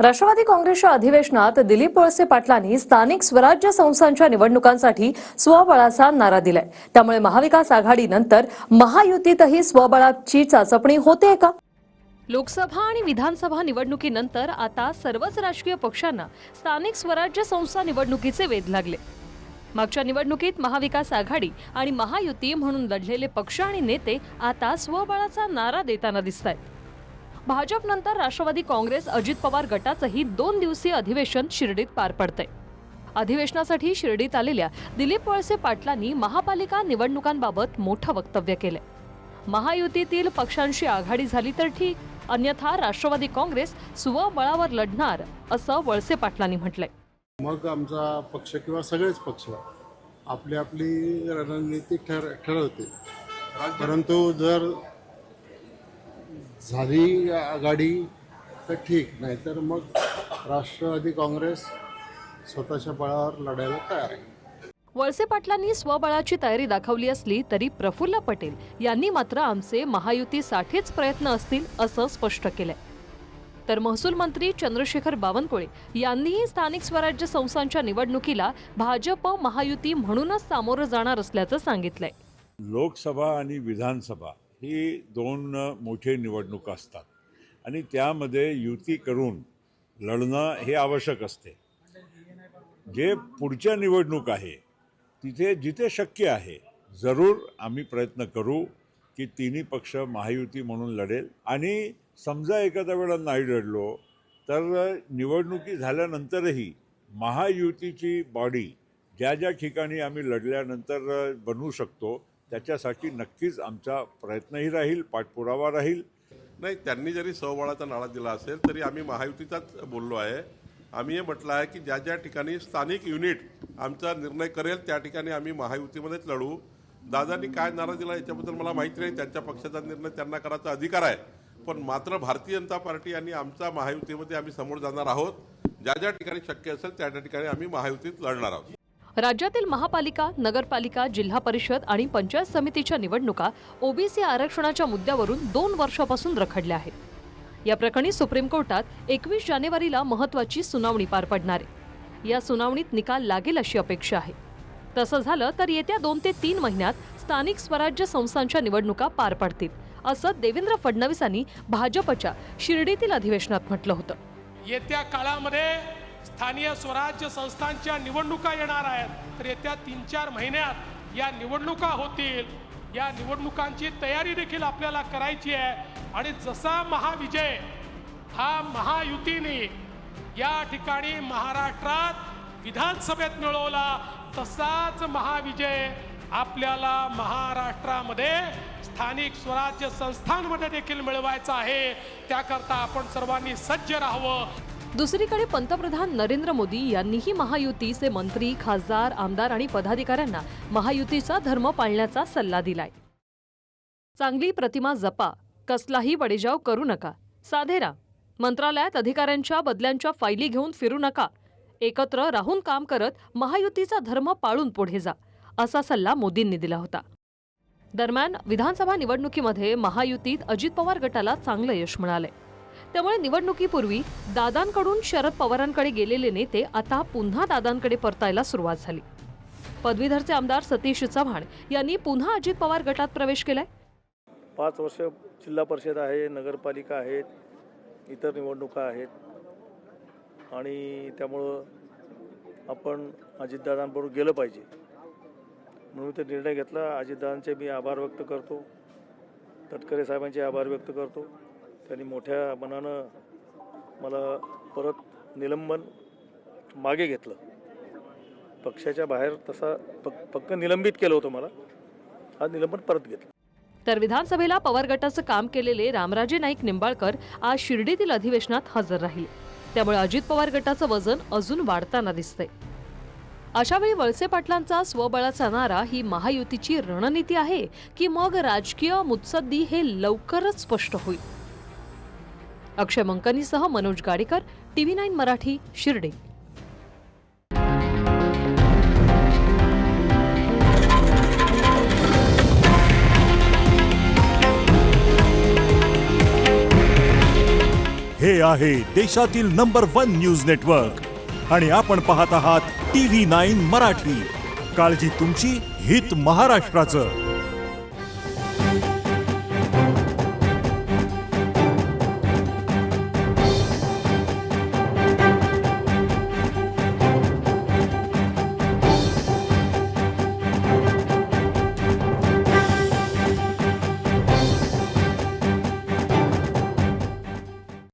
राष्ट्रवादी काँग्रेसच्या अधिवेशनात दिलीप वळसे पाटलांनी स्थानिक स्वराज्य संस्थांच्या निवडणुकांसाठी स्वबळाचा नारा दिलाय. त्यामुळे महाविकास आघाडीनंतर महायुतीतही स्वबळाची चाचपणी होते का? लोकसभा आणि विधानसभा निवडणुकीनंतर आता सर्वच राजकीय पक्षांना स्थानिक स्वराज्य संस्था निवडणुकीचे वेध लागले. मागच्या निवडणुकीत महाविकास आघाडी आणि महायुती म्हणून लढलेले पक्ष आणि नेते आता स्वबळाचा नारा देताना दिसत आहेत भाजपनंतर राष्ट्रवादी काँग्रेस अजित पवार गटाचंही दोन दिवसीय अधिवेशन शिर्डीत पार पडतंय. अधिवेशनासाठी शिर्डीत आलेल्या दिलीप वळसे पाटलांनी महापालिका निवडणुकांबाबत मोठं वक्तव्य केलंय. महायुतीतील पक्षांशी आघाडी झाली तर ठीक अन्यथा राष्ट्रवादी काँग्रेस स्वबळावर लढणार असं वळसे पाटलांनी म्हटलंय. मग आमचा पक्ष किंवा सगळेच पक्ष आपली आपली रणनीती ठर ठरवते परंतु जर झाली आघाडी तर ठीक नाहीतर मग राष्ट्रवादी काँग्रेस स्वतःच्या बळावर लढायला तयार आहे. वळसे पाटलांनी स्वबळाची तयारी दाखवली असली तरी प्रफुल्ल पटेल यांनी मात्र आमचे महायुतीसाठीच प्रयत्न असतील असं स्पष्ट केलंय. तर महसूल मंत्री चंद्रशेखर बावनकुळे यांनीही स्थानिक स्वराज्य संस्थांच्या निवडणुकीला भाजप महायुती म्हणूनच सामोरं जाणार असल्याचं सांगितलंय. लोकसभा आणि विधानसभा ही दोन मोठे निवडणूक असतात. आणि त्यामध्ये युती करून लढणं हे आवश्यक असते. जे पुढच्या निवडणूक आहे तिथे जिथे शक्य आहे जरूर आम्ही प्रयत्न करू की तिन्ही पक्ष महायुती म्हणून लढेल. आणि समजा एखाद्या वेळा नाही लढलो तर निवडणुकी झाल्यानंतरही महायुतीची बॉडी ज्या ज्या ठिकाणी आम्ही लढल्यानंतर बनवू शकतो त्याच्यासाठी नक्कीच आमचा प्रयत्नही राहील पाठपुरावा राहील. नाही त्यांनी जरी सहबळाचा नाळा दिला असेल तरी आम्ही महायुतीचाच बोललो आहे. आम्ही हे म्हटलं आहे की ज्या ज्या ठिकाणी स्थानिक युनिट आमचा निर्णय करेल त्या ठिकाणी आम्ही महायुतीमध्येच लढू. दादांनी काय नारा दिला याच्याबद्दल मला माहिती नाही. त्यांच्या पक्षाचा निर्णय त्यांना करायचा अधिकार आहे. पण मात्र भारतीय जनता पार्टी आणि आमचा महायुतीमध्ये आम्ही समोर जाणार आहोत. ज्या ज्या ठिकाणी शक्य असेल त्या त्या ठिकाणी आम्ही महायुतीत लढणार आहोत. राज्यातील महापालिका नगरपालिका जिल्हा परिषद आणि पंचायत समितीच्या निवडणुका ओबीसी आरक्षणाच्या मुद्द्यावरून दोन वर्षापासून रखडल्या आहेत. या प्रकरणी सुप्रीम कोर्टात एकवीस जानेवारीला महत्वाची सुनावणी पार पडणार आहे. या सुनावणीत निकाल लागेल अशी अपेक्षा आहे. तसं झालं तर येत्या दोन ते तीन महिन्यात स्थानिक स्वराज्य संस्थांच्या निवडणुका पार पडतील असं देवेंद्र फडणवीसांनी भाजपच्या शिर्डीतील अधिवेशनात म्हटलं होतं. येत्या काळामध्ये स्थानीय स्वराज्य संस्थांच्या निवडणुका येणार आहेत. तर येत्या तीन चार महिन्यात या निवडणुका होतील. या निवडणुकांची तयारी देखील आपल्याला करायची आहे. आणि जसा महाविजय हा महायुतीने या ठिकाणी महाराष्ट्रात विधानसभेत मिळवला तसाच महाविजय आपल्याला महाराष्ट्रामध्ये स्थानिक स्वराज्य संस्थांमध्ये देखील मिळवायचा आहे. त्याकरता आपण सर्वांनी सज्ज राहावं. दुसरीकडे पंतप्रधान नरेंद्र मोदी यांनीही महायुतीचे मंत्री खासदार आमदार आणि पदाधिकाऱ्यांना महायुतीचा धर्म पाळण्याचा सल्ला दिलाय. चांगली प्रतिमा जपा कसलाही बडेजाव करू नका. साधेरा मंत्रालयात अधिकाऱ्यांच्या बदल्यांच्या फायली घेऊन फिरू नका. एकत्र राहून काम करत महायुतीचा धर्म पाळून पुढे जा असा सल्ला मोदींनी दिला होता. दरम्यान विधानसभा निवडणुकीमध्ये महायुतीत अजित पवार गटाला चांगलं यश मिळालंय. त्यामुळे निवडणुकीपूर्वी दादांकडून शरद पवारांकडे गेलेले नेते आता पुन्हा दादांकडे परतायला सुरुवात झाली. पदवीधरचे आमदार सतीश चव्हाण यांनी पुन्हा अजित पवार गटात प्रवेश केलाय. पाच वर्ष जिल्हा परिषद आहे नगरपालिका आहेत इतर निवडणुका आहेत. आणि त्यामुळं आपण अजितदादांबरोबर गेलं पाहिजे. म्हणून ते निर्णय घेतला. अजितदादांचे मी आभार व्यक्त करतो. तटकरे साहेबांचे आभार व्यक्त करतो. त्यांनी मोठ्या मनानं मला परत निलंबन मागे घेतलं. पक्षाच्या बाहेर तसा पक पक्क निलंबित केलं होतं मला. आज निलंबन परत घेतलं. तर विधानसभेला पवार गटाचं काम केलेले रामराजे नाईक निंबाळकर आज शिर्डीतील अधिवेशनात हजर राहील. त्यामुळे अजित पवार गटाचं वजन अजून वाढताना दिसतंय. अशावेळी वळसे पाटलांचा स्वबळाचा नारा ही महायुतीची रणनीती आहे की मग राजकीय मुत्सद्दी हे लवकरच स्पष्ट होईल. अक्षय मंकनीसह मनोज गाडेकर टीव्ही नाईन मराठी शिर्डी. हे आहे देशातील नंबर वन न्यूज नेटवर्क. आणि आपण पाहत आहात टी व्ही नाईन मराठी. काळजी तुमची हित महाराष्ट्राचं.